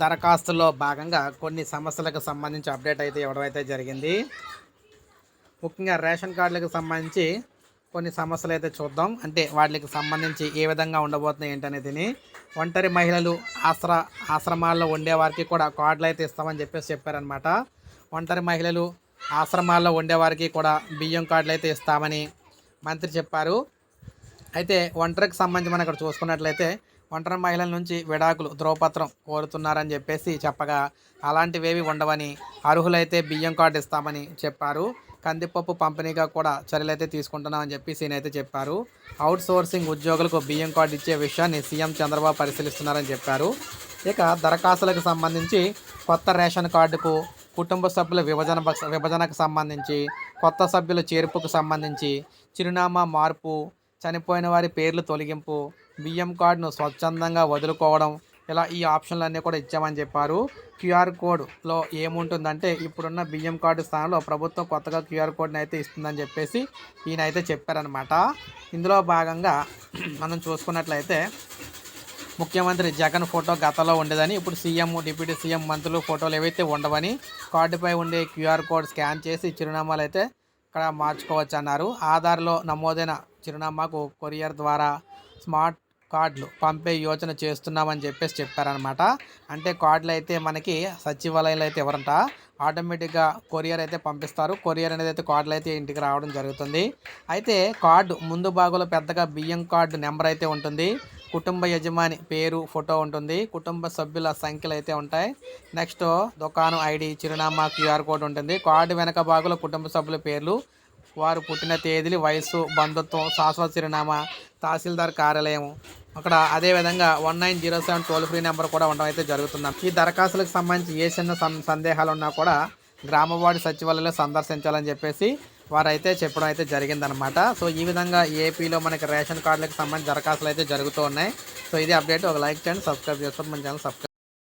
దరఖాస్తులో భాగంగా కొన్ని సమస్యలకు సంబంధించి అప్డేట్ అయితే ఇవ్వడమైతే జరిగింది. ముఖ్యంగా రేషన్ కార్డులకు సంబంధించి కొన్ని సమస్యలు అయితే చూద్దాం. అంటే వాటికి సంబంధించి ఏ విధంగా ఉండబోతున్నాయి ఏంటనేది ఒంటరి మహిళలు ఆశ్ర ఆశ్రమాల్లో ఉండేవారికి కూడా కార్డులు అయితే ఇస్తామని చెప్పేసి చెప్పారనమాట ఒంటరి మహిళలు ఆశ్రమాల్లో ఉండేవారికి కూడా బియ్యం కార్డులు అయితే ఇస్తామని మంత్రి చెప్పారు. అయితే ఒంటరికి సంబంధించి మనం ఇక్కడ చూసుకున్నట్లయితే ఒంటరి మహిళల నుంచి విడాకులు ధ్రువపత్రం కోరుతున్నారని చెప్పేసి చెప్పగా అలాంటివేవి ఉండవని అర్హులైతే బియ్యం కార్డు ఇస్తామని చెప్పారు. కందిపప్పు పంపిణీగా కూడా చర్యలైతే తీసుకుంటున్నామని చెప్పి ఈయనైతే చెప్పారు. అవుట్ సోర్సింగ్ ఉద్యోగులకు బియ్యం కార్డు ఇచ్చే విషయాన్ని సీఎం చంద్రబాబు పరిశీలిస్తున్నారని చెప్పారు. ఇక దరఖాస్తులకు సంబంధించి కొత్త రేషన్ కార్డుకు కుటుంబ సభ్యుల విభజన విభజనకు సంబంధించి కొత్త సభ్యుల చేర్పుకు సంబంధించి చిరునామా మార్పు చనిపోయిన వారి పేర్లు తొలగింపు బియ్యం కార్డును స్వచ్ఛందంగా వదులుకోవడం ఇలా ఈ ఆప్షన్లన్నీ కూడా ఇచ్చామని చెప్పారు. క్యూఆర్ కోడ్లో ఏముంటుందంటే ఇప్పుడున్న బియ్యం కార్డు స్థానంలో ప్రభుత్వం కొత్తగా క్యూఆర్ కోడ్ని అయితే ఇస్తుందని చెప్పేసి ఈయన అయితే చెప్పారనమాట ఇందులో భాగంగా మనం చూసుకున్నట్లయితే ముఖ్యమంత్రి జగన్ ఫోటో గతంలో ఉండేదని ఇప్పుడు సీఎం డిప్యూటీ సీఎం మంత్రులు ఫోటోలు ఏవైతే ఉండవని కార్డుపై ఉండే క్యూఆర్ కోడ్ స్కాన్ చేసి చిరునామాలు అయితే ఇక్కడ మార్చుకోవచ్చు అన్నారు ఆధార్లో నమోదైన చిరునామాకు కొరియర్ ద్వారా స్మార్ట్ కార్డులు పంపే యోచన చేస్తున్నామని చెప్పేసి చెప్పారనమాట అంటే కార్డులు అయితే మనకి సచివాలయంలో అయితే ఎవరంట ఆటోమేటిక్గా కొరియర్ అయితే పంపిస్తారు. కొరియర్ అనేది అయితే కార్డులు అయితే ఇంటికి రావడం జరుగుతుంది. అయితే కార్డు ముందు భాగంలో పెద్దగా బియ్యం కార్డు నెంబర్ అయితే ఉంటుంది. కుటుంబ యజమాని పేరు ఫోటో ఉంటుంది. కుటుంబ సభ్యుల సంఖ్యలు అయితే ఉంటాయి. నెక్స్ట్ దుకాణం ఐడి చిరునామా క్యూఆర్ కోడ్ ఉంటుంది. కార్డు వెనక భాగంలో కుటుంబ సభ్యుల పేర్లు వారు పుట్టిన తేదీలు వయస్సు బంధుత్వం శాశ్వత చిరునామా తహసీల్దార్ కార్యాలయం. అక్కడ అదేవిధంగా one nine zero seven toll free number కూడా ఉండడం అయితే జరుగుతుంది ఈ దరఖాస్తులకు సంబంధించి ఏ చిన్న సందేహాలు ఉన్నా కూడా గ్రామవాడి సచివాలయంలో సందర్శించాలని చెప్పేసి వారైతే చెప్పడం అయితే జరిగిందనమాట సో ఈ విధంగా ఏపీలో మనకి రేషన్ కార్డులకు సంబంధించి దరఖాస్తులు అయితే జరుగుతూ ఉన్నాయి. సో ఇది అప్డేట్. ఒక లైక్ చేయండి సబ్స్క్రైబ్ చేసుకోండి. మన ఛానల్ సబ్స్క్రైబ్